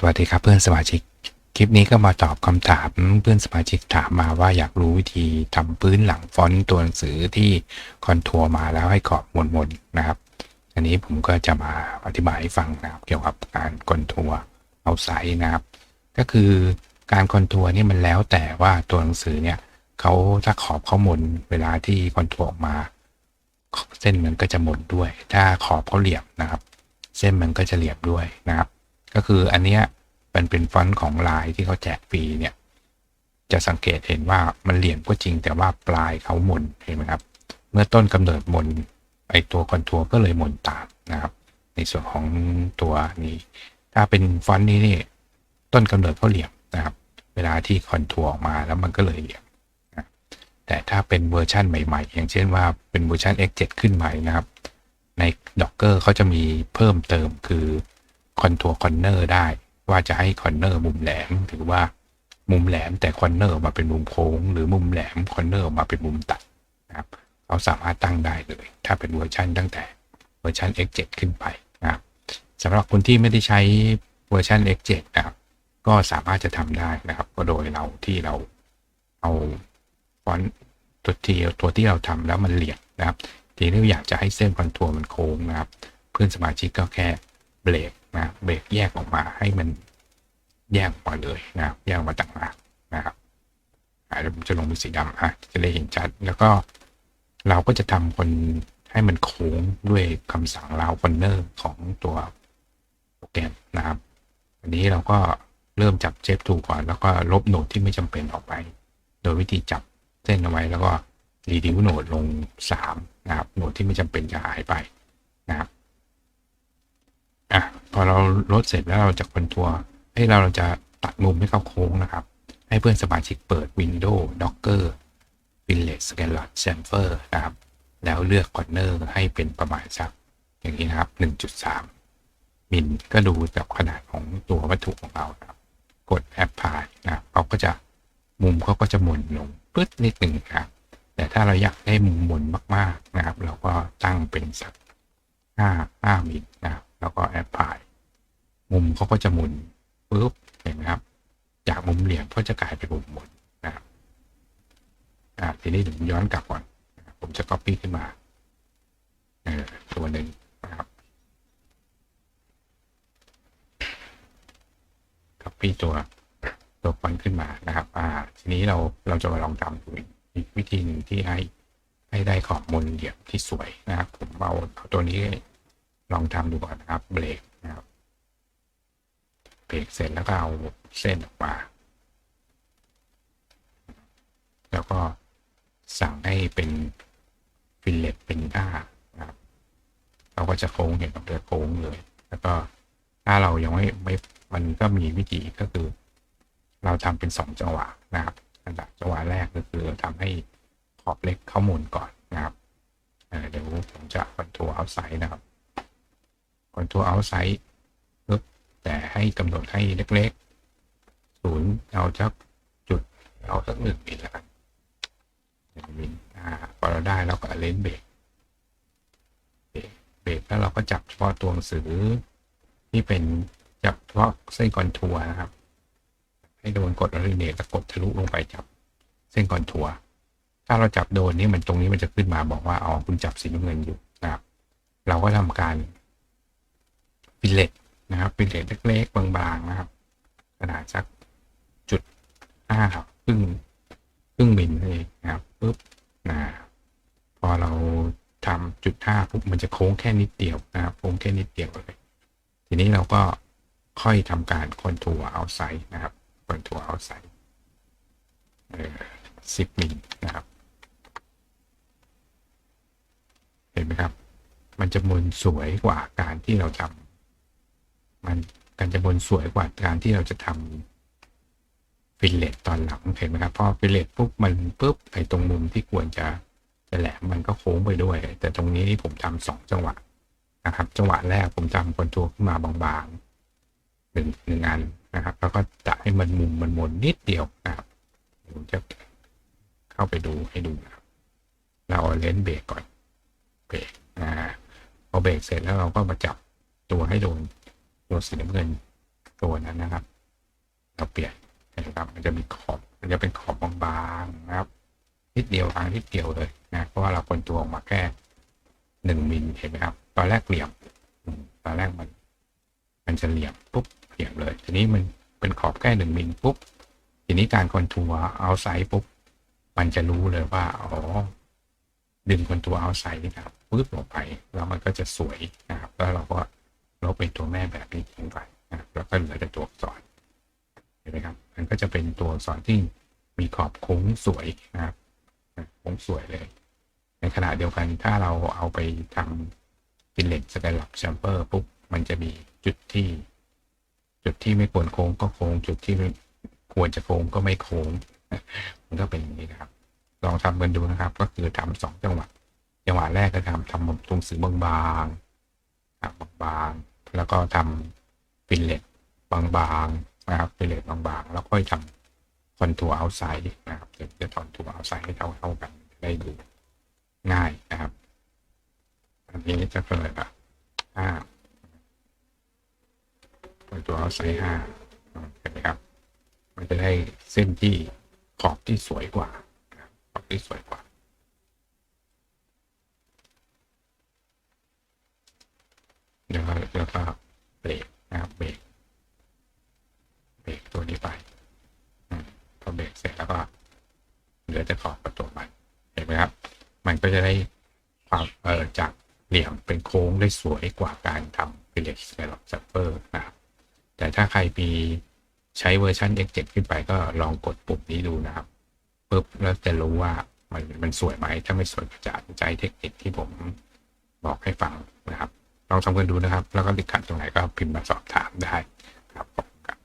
สวัสดีครับเพื่อนสมาชิก คลิปนี้ก็มาตอบคำถามเพื่อนสมาชิกถามมาว่าอยากรู้วิธีทำพื้นหลังฟอนต์ตัวหนังสือที่คอนทัวร์มาแล้วให้กรอบมนๆนะครับ อันนี้ผมก็จะมาอธิบายให้ฟังนะครับ เกี่ยวกับการคอนทัวร์เอาไซส์นะครับ ก็คือการคอนทัวร์นี่มันแล้วแต่ว่าตัวหนังสือเนี่ยเขาถ้าขอบเขามนเวลาที่คอนทัวร์ออกมา เส้นมันก็จะหมนด้วย ถ้าขอบเขาเหลี่ยมนะครับ เส้นมันก็จะเหลี่ยมด้วยนะครับ ก็คืออันเนี้ยมันเป็นฟอนต์ของลายที่เขาแจกฟรีเนี่ย จะสังเกตเห็นว่ามันเหลี่ยมก็จริงแต่ว่าปลายเขาหมุนเห็นไหมครับ เมื่อต้นกำเนิดหมุนไอตัวคอนทัวร์ก็เลยหมุนตามนะครับ ในส่วนของตัวนี้ ถ้าเป็นฟอนต์นี้นี่ต้นกำเนิดเขาเหลี่ยมนะครับ เวลาที่คอนทัวร์ออกมาแล้วมันก็เลยเหลี่ยมนะแต่ถ้าเป็นเวอร์ชั่นใหม่ๆ อย่างเช่นว่าเป็นเวอร์ชัน X7 ขึ้นใหม่นะครับ ใน Docker เขาจะมีเพิ่มเติมคือ คอนทัวร์คอนเนอร์ได้ ว่าจะให้คอนเนอร์มุมแหลมหรือว่ามุมแหลมแต่คอนเนอร์มาเป็นมุมโค้ง หรือมุมแหลมคอนเนอร์มาเป็นมุมตัดนะครับเขาสามารถตั้งได้เลย ถ้าเป็นเวอร์ชันตั้งแต่เวอร์ชัน X7 ขึ้นไปนะครับสำหรับคนที่ไม่ได้ใช้เวอร์ชัน X7 นะครับก็สามารถจะทำได้นะครับก็โดยเราที่เราเอาฟอนต์ตัวที่ตัวที่เราทำแล้วมันเหลี่ยมนะครับ ทีนี้อยากจะให้เส้นคอนทัวร์มันโค้งนะครับ เพื่อนสมาชิกก็แค่เบรก นะเบรกแยกออกมาให้มันแยกออกมาเลยนะแยกออกมาต่างหากนะครับอาเดี๋ยวผมจะลงเป็นสีดำอะจะได้เห็นชัด แล้วก็เราก็จะทำคนให้มันโค้งด้วยคำสั่งลาวคอนเนอร์ของตัวโปรแกรมนะครับ อันนี้เราก็เริ่มจับเชฟทูก่อน แล้วก็ลบโหนดที่ไม่จำเป็นออกไป โดยวิธีจับเส้นเอาไว้แล้วก็รีดิวโหนดลง 3 นะครับโหนดที่ไม่จำเป็นจะหายไปนะครับ อะพอเราลดเสร็จแล้วเราจะคอนทัวร์ให้เราจะตัดมุมให้เขาโค้งนะครับ ให้เพื่อนสมาชิกเปิด Windows Docker Village Scalot Chamfer นะครับ แล้วเลือกคอนเนอร์ให้เป็นประมาณสักอย่างนี้นะครับ 1.3 มิลก็ดูจากขนาดของตัววัตถุของเราครับ กดแอปพลายนะเขาก็จะมุมเขาก็จะหมุนลงปึ๊ดนิดหนึ่งครับแต่ถ้าเราอยากได้มุมหมุนมาก ๆ นะครับ เราก็ตั้งเป็นสักห้าห้ามิลนะครับแล้วก็แอ มุมเขาก็จะหมุนปุ๊บเห็นไหมครับ จากมุมเหลี่ยมก็จะกลายเป็นมุมหมุนนะครับอ่าทีนี้ผมย้อนกลับก่อน ผมจะ copy ขึ้นมาเออตัวหนึ่งนะครับ copy ตัวตัวฟอนต์ขึ้นมานะครับ อ่า ทีนี้เราเราจะมาลองทำดูอีกวิธีหนึ่งที่ให้ให้ได้ขอบมุมเหลี่ยมที่สวยนะครับ ผมเอาเอาตัวนี้ลองทำดูก่อนนะครับเบรก เบรกเสร็จแล้วก็เอาเส้นออกมา แล้วก็สั่งให้เป็นฟิลเลตเป็นหน้านะครับเราก็จะโค้งเห็นกับเรือโค้งเลย แล้วก็ถ้าเรายังไม่ไม่มันก็มีวิธีก็คือ เราทำเป็นสองจังหวะนะครับอันดับจังหวะแรกก็คือทำให้ขอบเล็กข้ามูลก่อนนะครับเเดี๋ยวผมจะคอนทัวร์เอาไซด์นะครับคอนทัวร์เอาไซด์ แต่ให้กำหนดให้เล็กๆศูนย์เอาจักจุดเอาสักหนึ่งมิลล้วกันหนึ่งมิลอ่าพอเราได้เราก็เลนเบรกเบรกแล้วเราก็จับเฉพาะตัวหนังสือที่เป็นจับเฉพาะเส้นคอนทัวร์นะครับ ให้โดนกดอริเนตแล้วกดทะลุลงไปจับเส้นคอนทัวร์ถ้าเราจับโดนนี่มันตรงนี้มันจะขึ้นมาบอกว่าอ๋อคุณจับสีน้ำเงินอยู่นะครับ เราก็ทำการฟิลเลต นะครับฟิลเลตเล็กๆบางๆนะครับขนาดสักจุดห้าครึ่งครึ่งมิลเลยนะครับปุ๊บนะพอเราทำจุดห้าปุ๊บมันจะโค้งแค่นิดเดียวนะครับโค้งแค่นิดเดียวเลย ทีนี้เราก็ค่อยทำการคอนทัวร์เอาไซด์นะครับคอนทัวร์เอาไซด์สิบมิลนะครับ เห็นไหมครับ มันจะมนสวยกว่าการที่เราทำ มันการจะมนสวยกว่าการที่เราจะทำฟิลเลตตอนหลังเห็นไหมครับพอฟิลเลตปุ๊บมันปุ๊บไอ้ตรงมุมที่ควรจะจะแหลมมันก็โค้งไปด้วย แต่ตรงนี้ผมทำสองจังหวะนะครับ จังหวะแรกผมจำคอนทัวร์ขึ้นมาบางๆหนึ่งหนึ่งอันนะครับ แล้วก็จะให้มันมุมมันมนนิดเดียวนะครับผมจะเข้าไปดูให้ดูนะครับเราเลนส์เบรกก่อนเบรกอ่าพอเบรกเสร็จแล้วเราก็มาจับตัวให้โดน ตัวสีน้ำเงินตัวนั้นนะครับ เราเปลี่ยนเห็นะครับ มันจะมีขอบ มันจะเป็นขอบบางๆนะครับนิดเดียวทางนิดเดียวเลยนะ เพราะว่าเราคนตัวออกมาแค่หนึ่งมิลเห็นไหมครับ ตอนแรกเหลี่ยมอืมตอนแรกมัน มันจะเหลี่ยมปุ๊บเหลี่ยมเลย ทีนี้มันเป็นขอบแค่หนึ่งมิลปุ๊บ ทีนี้การคอนทัวร์เอาไซส์ปุ๊บ มันจะรู้เลยว่า อ๋อ ดึงคอนทัวร์เอาไซส์นะครับ ปึ๊บลงไป แล้วมันก็จะสวยนะครับ แล้วเราก็ ลบเป็นตัวแม่แบบนี้ทิ้งไปนะครับแล้วก็เหลือแต่ตัวอักษรเห็นไหมครับมันก็จะเป็นตัวอักษรที่มีขอบโค้งสวยนะครับโค้งสวยเลย ในขณะเดียวกันถ้าเราเอาไปทำฟิลเลตสแกนลับแชมเปอร์ปุ๊บมันจะมีจุดที่ จุดที่ไม่ควรโค้งก็โค้ง จุดที่ควรจะโค้งก็ไม่โค้ง มันก็เป็นอย่างนี้นะครับ ลองทำกันดูนะครับ ก็คือทำสองจังหวะจังหวะแรกก็ทำทำตรงสื่อบางบบางๆ แล้วก็ทำฟิลเลตบางๆนะครับฟิลเลตบางๆ แล้วค่อยทำคอนทัวร์เอาไซด์นะครับจะจะคอนทัวร์เอาไซด์ให้เท่าเท่าๆกันได้ดูง่ายนะครับ อันนี้จะเกิดแบบห้าคอนทัวร์เอาไซด์ห้าเห็นไหมครับ มันจะได้เส้นที่ขอบที่สวยกว่าขอบที่สวยกว่า เดี๋ยวก็แล้วก็เบรกนะครับเบรกเบรกตัวนี้ไปพอเบรกเสร็จแล้วก็เหลือแต่ขอบประตูมันเห็นไหมครับ มันก็จะได้ความเออจากเหลี่ยมเป็นโค้งได้สวยกว่าการทำ village scallop zapper นะครับแต่ถ้าใครมีใช้เวอร์ชัน X7 ขึ้นไปก็ลองกดปุ่มนี้ดูนะครับปุ๊บแล้วจะรู้ว่ามันมันสวยไหมถ้าไม่สวยก็จะใช้เทคนิคที่ผมบอกให้ฟังนะครับ ลองทำกันดูนะครับ แล้วก็ติดขัดตรงไหนก็พิมพ์มาสอบถามได้ครับครับ